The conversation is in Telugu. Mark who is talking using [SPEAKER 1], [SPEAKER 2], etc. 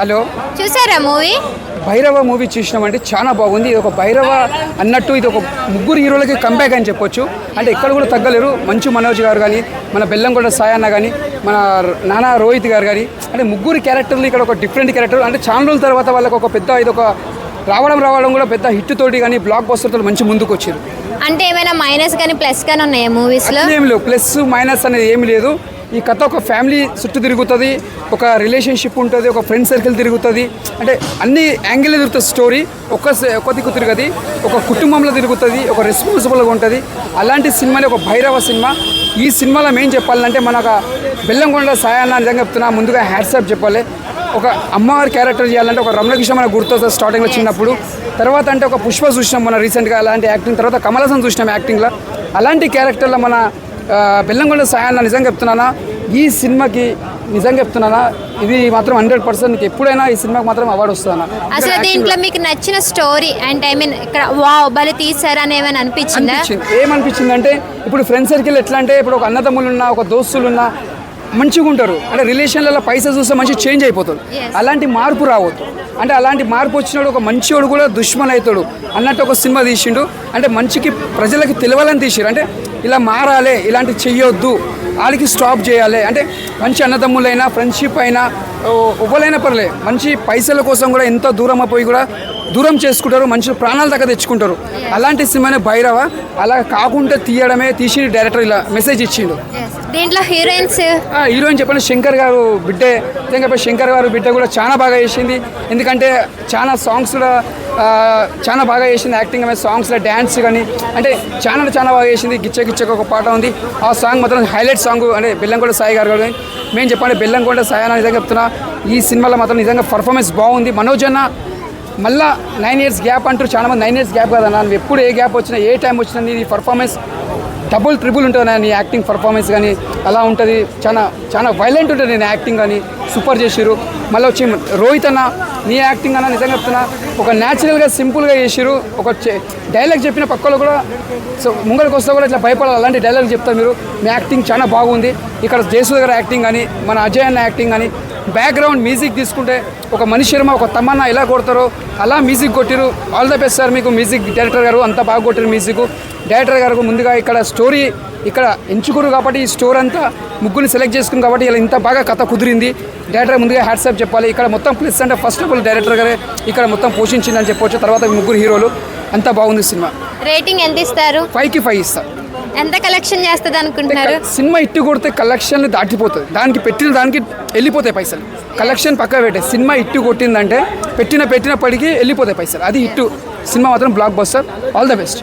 [SPEAKER 1] హలో.
[SPEAKER 2] చూసారా మూవీ?
[SPEAKER 1] భైరవ మూవీ చూసినామంటే చాలా బాగుంది. ఇది ఒక భైరవ అన్నట్టు ఇది ఒక ముగ్గురు హీరోలకి కంబ్యాక్ అని చెప్పొచ్చు. అంటే ఇక్కడ కూడా తగ్గలేరు. మంచు మనోజ్ గారు కానీ మన బెల్లంకొండ సాయన్న కానీ మన నానా రోహిత్ గారు కానీ అంటే ముగ్గురు క్యారెక్టర్లు ఇక్కడ ఒక డిఫరెంట్ క్యారెక్టర్ అంటే చాలా రోజుల తర్వాత వాళ్ళకి ఒక పెద్ద ఇది ఒక రావడం రావడం కూడా పెద్ద హిట్ తోటి కానీ బ్లాక్ బస్టర్తో మంచి ముందుకు వచ్చారు.
[SPEAKER 2] అంటే ఏమైనా మైనస్ కానీ ప్లస్ కానీ ఉన్నాయా మూవీస్లో?
[SPEAKER 1] ఏం లేవు. ప్లస్ మైనస్ అనేది ఏమి లేదు. ఈ కథ ఒక ఫ్యామిలీ చుట్టూ తిరుగుతుంది ఒక రిలేషన్షిప్ ఉంటుంది ఒక ఫ్రెండ్ సర్కిల్ తిరుగుతుంది. అంటే అన్ని యాంగిల్ తిరుగుతుంది స్టోరీ ఒక ఒక దిక్కు తిరుగుతుంది ఒక కుటుంబంలో తిరుగుతుంది ఒక రెస్పాన్సిబుల్గా ఉంటుంది. అలాంటి సినిమాని ఒక భైరవ సినిమా. ఈ సినిమాలో మేం చెప్పాలంటే మనకు బెల్లంకొండ సాయాన్న నిజంగా చెప్తున్నా ముందుగా హ్యాట్సాప్ చెప్పాలి. ఒక అమ్మవారి క్యారెక్టర్ చేయాలంటే ఒక రమణకృష్ణ మనకు గుర్తొస్తుంది స్టార్టింగ్లో చిన్నప్పుడు. తర్వాత అంటే ఒక పుష్ప చూసినాం మన రీసెంట్గా అలాంటి యాక్టింగ్ తర్వాత కమలసన్ చూసినాం యాక్టింగ్లో అలాంటి క్యారెక్టర్లో మన బెల్లంకొండ సాయాన్న నిజంగా చెప్తున్నానా? ఈ సినిమాకి నిజంగా చెప్తున్నానా? ఇది మాత్రం హండ్రెడ్ పర్సెంట్ ఎప్పుడైనా ఈ సినిమాకి మాత్రం అవార్డు వస్తుందన్న.
[SPEAKER 2] అసలు దీంట్లో మీకు నచ్చిన స్టోరీ అండ్ ఐ మీన్ ఇక్కడ వావ్ భలే తీసారు అని ఏమైనా అనిపించిందా?
[SPEAKER 1] ఏమనిపించింది అంటే ఇప్పుడు ఫ్రెండ్ సర్కిల్ ఎట్లా అంటే ఇప్పుడు ఒక అన్నదమ్ములు ఉన్నా ఒక దోస్తులు ఉన్నా మంచిగా ఉంటారు. అంటే రిలేషన్లలో పైసా చూస్తే మంచి చేంజ్ అయిపోతుంది. అలాంటి మార్పు రావద్దు. అంటే అలాంటి మార్పు వచ్చినప్పుడు ఒక మంచివాడు కూడా దుష్మన్ అవుతాడు అన్నట్టు ఒక సినిమా తీసిండు. అంటే మంచికి ప్రజలకి తెలియాలని తీసిరు అంటే ఇలా మారాలి ఇలాంటి చెయ్యొద్దు. వాళ్ళకి స్టాప్ చేయాలి. అంటే మంచి అన్నదమ్ములైనా ఫ్రెండ్షిప్ అయినా ఎవరైనా పర్లే మంచి పైసల కోసం కూడా ఎంతో దూరం అయిపోయి కూడా దూరం చేసుకుంటారు మంచి ప్రాణాల దాకా తెచ్చుకుంటారు. అలాంటి సినిమానే భైరవ. అలా కాకుండా తీయడమే తీసి డైరెక్టర్ ఇలా మెసేజ్ ఇచ్చిండు.
[SPEAKER 2] దీంట్లో హీరోయిన్స్?
[SPEAKER 1] హీరోయిన్ చెప్పండి. శంకర్ గారు బిడ్డే. చెప్పండి శంకర్ గారు బిడ్డ కూడా చాలా బాగా చేసింది. ఎందుకంటే చాలా సాంగ్స్ కూడా చాలా బాగా చేసింది యాక్టింగ్ అనేది సాంగ్స్లో డ్యాన్స్ కానీ అంటే చాలా చాలా బాగా చేసింది. గిచ్చ గిచ్చక ఒక పాట ఉంది. ఆ సాంగ్ మాత్రం హైలైట్ సాంగ్ అంటే బెల్లంకొండ సాయి గారు కానీ మేము చెప్పండి బెల్లంకొండ సాయి అని నిజంగా చెప్తున్నా ఈ సినిమాలో మాత్రం నిజంగా పర్ఫార్మెన్స్ బాగుంది. మనోజ్ అన్న మళ్ళా నైన్ ఇయర్స్ గ్యాప్ అంటారు. చాలా మంది నైన్ ఇయర్స్ గ్యాప్ కదన్నా. ఎప్పుడు ఏ గ్యాప్ వచ్చినా ఏ టైం వచ్చినా నీ పర్ఫార్మెన్స్ డబుల్ ట్రిపుల్ ఉంటుంది నీ యాక్టింగ్ పర్ఫార్మెన్స్ కానీ అలా ఉంటుంది. చాలా చాలా వైలెంట్ ఉంటుంది నేను యాక్టింగ్ కానీ. సూపర్ చేసిరు మళ్ళీ వచ్చి రోహిత్ అన్న నీ యాక్టింగ్ అన్న నిజంగా చెప్తున్నా ఒక న్యాచురల్గా సింపుల్గా చేసిరు ఒక డైలాగ్ చెప్పిన పక్కలో కూడా సో ముంగడికి వస్తే కూడా ఇట్లా భయపడాలి. అలాంటి డైలాగ్ చెప్తారు మీరు. మీ యాక్టింగ్ చాలా బాగుంది. ఇక్కడ జయసూద్ గారి యాక్టింగ్ కానీ మన అజయ్ అన్న యాక్టింగ్ కానీ బ్యాక్గ్రౌండ్ మ్యూజిక్ తీసుకుంటే ఒక మనిషి శర్మ ఒక తమన్నా ఎలా కొడతారో అలా మ్యూజిక్ కొట్టిరు ఆల్ ద బెస్ట్ సార్ మీకు మ్యూజిక్ డైరెక్టర్ గారు అంతా బాగా కొట్టిరు మ్యూజిక్ డైరెక్టర్ గారు ముందుగా ఇక్కడ స్టోరీ ఇక్కడ ఎంచుకురు కాబట్టి ఈ స్టోర్ అంతా ముగ్గురిని సెలెక్ట్ చేసుకుని కాబట్టి ఇలా ఇంత బాగా కథ కుదిరింది. డైరెక్టర్ ముందుగా హ్యాట్సాప్ చెప్పాలి. ఇక్కడ మొత్తం ప్లస్ అంటే ఫస్ట్ ఆఫ్ ఆల్ డైరెక్టర్ గారే ఇక్కడ మొత్తం పోషించిందని చెప్పొచ్చు. తర్వాత ముగ్గురు హీరోలు. అంతా బాగుంది సినిమా.
[SPEAKER 2] రేటింగ్ ఎంత ఇస్తారు?
[SPEAKER 1] ఫైవ్కి ఫైవ్ ఇస్తా.
[SPEAKER 2] ఎంత కలెక్షన్ చేస్తుంది అనుకుంటున్నారు?
[SPEAKER 1] సినిమా ఇట్టు కొడితే కలెక్షన్లు దాటిపోతుంది. దానికి పెట్టిన దానికి వెళ్ళిపోతాయి పైసలు. కలెక్షన్ పక్క పెట్టే సినిమా ఇట్టు కొట్టిందంటే పెట్టిన పెట్టినప్పటికీ వెళ్ళిపోతాయి పైసలు. అది ఇట్టు. సినిమా మాత్రం blockbuster all the best